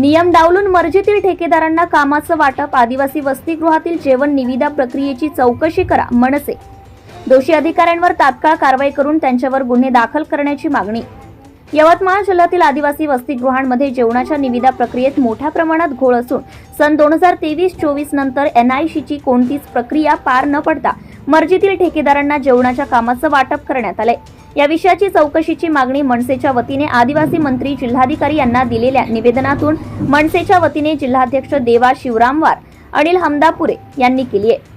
नियम डावलून मर्जीतील ठेकेदारांना कामाचं वाटप आदिवासी वसतिगृहातील जेवण निविदा प्रक्रियेची चौकशी करा मनसे. दोषी अधिकाऱ्यांवर तात्काळ कारवाई करून त्यांच्यावर गुन्हे दाखल करण्याची मागणी. यवतमाळ जिल्ह्यातील आदिवासी वसतिगृहांमध्ये जेवणाच्या निविदा प्रक्रियेत मोठ्या प्रमाणात घोळ असून सन दोन हजार तेवीस चोवीस नंतर एनआयसीची कोणतीच प्रक्रिया पार न पडता मर्जीतील ठेकेदारांना जेवणाच्या कामाचं वाटप करण्यात आलंय. या विषयाची चौकशीची मागणी मनसेच्या वतीने आदिवासी मंत्री जिल्हाधिकारी यांना दिलेल्या निवेदनातून मनसेच्या वतीने जिल्हाध्यक्ष देवा शिवरामवार अनिल हमदापुरे यांनी केली आहे.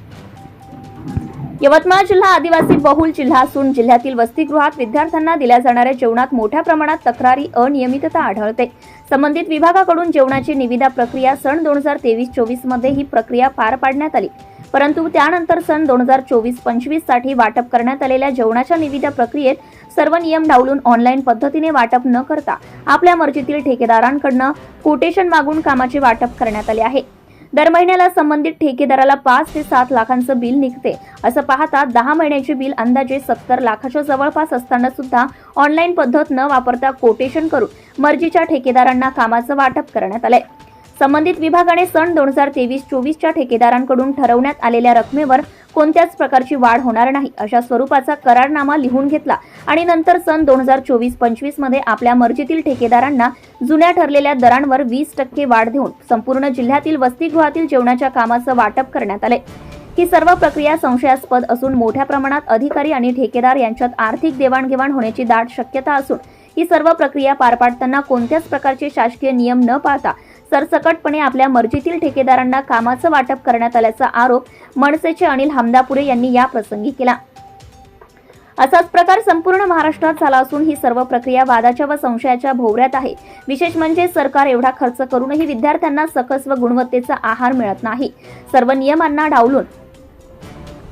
यवतमाळ जिल्हा आदिवासी बहुल जिल्हा असून जिल्ह्यातील वसतिगृहात विद्यार्थ्यांना दिल्या जाणाऱ्या जेवणात मोठ्या प्रमाणात तक्रारी अनियमितता आढळते. संबंधित विभागाकडून जेवणाची निविदा प्रक्रिया सन दोन हजार तेवीस चोवीसमध्ये ही प्रक्रिया पार पाडण्यात आली. परंतु त्यानंतर सन दोन हजार चोवीस पंचवीससाठी वाटप करण्यात आलेल्या जेवणाच्या निविदा प्रक्रियेत सर्व नियम डावलून ऑनलाईन पद्धतीने वाटप न करता आपल्या मर्जीतील ठेकेदारांकडनं कोटेशन मागून कामाचे वाटप करण्यात आले आहे. दर महिन्याला संबंधित ठेकेदाराला पाच ते सात लाखांचं बिल निघते असं पाहता दहा महिन्याचे बिल अंदाजे सत्तर लाखाच्या जवळपास असताना सुद्धा ऑनलाईन पद्धत न वापरता कोटेशन करून मर्जीच्या ठेकेदारांना कामाचं वाटप करण्यात आलंय. संबंधित विभागाने सन दोन हजार तेवीस चोवीसच्या ठेकेदारांकडून ठरवण्यात आलेल्या रकमेवर कोणत्याच प्रकारची वाढ होणार नाही अशा स्वरूपाचा करारनामा लिहून घेतला आणि नंतर सन दोन हजार चोवीस पंचवीसमध्ये आपल्या मर्जीतील ठेकेदारांना जुन्या ठरलेल्या दरांवर वीस टक्के वाढ देऊन संपूर्ण जिल्ह्यातील वसतिगृहातील जेवणाच्या कामाचं वाटप करण्यात आले. ही सर्व प्रक्रिया संशयास्पद असून मोठ्या प्रमाणात अधिकारी आणि ठेकेदार यांच्यात आर्थिक देवाणघेवाण होण्याची दाट शक्यता असून ही सर्व प्रक्रिया पार पाडताना कोणत्याच प्रकारचे शासकीय नियम न पाळता सरसकटपणे आपल्या मर्जीतील ठेकेदारांना कामाचं वाटप करण्यात आल्याचा आरोप मनसेचे अनिल हमदापुरे यांनी या प्रसंगी केला. असाच प्रकार संपूर्ण महाराष्ट्रात झाला असून ही सर्व प्रक्रिया वादाच्या व संशयाच्या भोवऱ्यात आहे. विशेष म्हणजे सरकार एवढा खर्च करूनही विद्यार्थ्यांना सकस व गुणवत्तेचा आहार मिळत नाही. सर्व नियमांना डावलून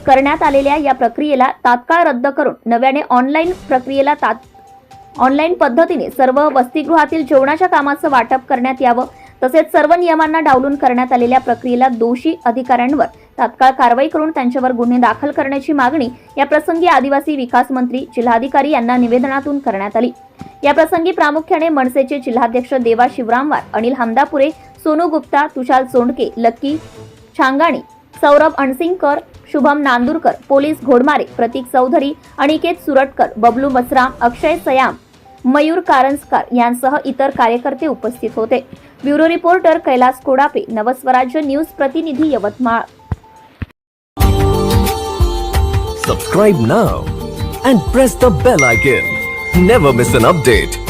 करण्यात आलेल्या या प्रक्रियेला तात्काळ रद्द करून नव्याने ऑनलाईन प्रक्रियेला तात ऑनलाईन पद्धतीने सर्व वसतिगृहातील जेवणाच्या कामाचं वाटप करण्यात यावं तसेच सर्व नियमांना डावलून करण्यात आलेल्या प्रक्रियेला दोषी अधिकाऱ्यांवर तात्काळ कारवाई करून त्यांच्यावर गुन्हे दाखल करण्याची मागणी या प्रसंगी आदिवासी विकास मंत्री जिल्हाधिकारी यांना निवेदनातून करण्यात आली. या प्रसंगी प्रामुख्याने मनसेचे जिल्हाध्यक्ष देवा शिवरामवार अनिल हमदापुरे सोनू गुप्ता तुषार सोंडके लक्की छांगाणी सौरभ अणसिंगकर शुभम नांदूरकर पोलीस घोडमारे प्रतीक चौधरी अनिकेत सुरटकर बबलू मसराम अक्षय सयाम मयूर कारंजकर यांसह इतर कार्यकर्ते उपस्थित होते. Bureau reporter Kailas Kodape Navswarajya news प्रतिनिधी Yavatmal Subscribe now and press the bell icon. Never miss an update.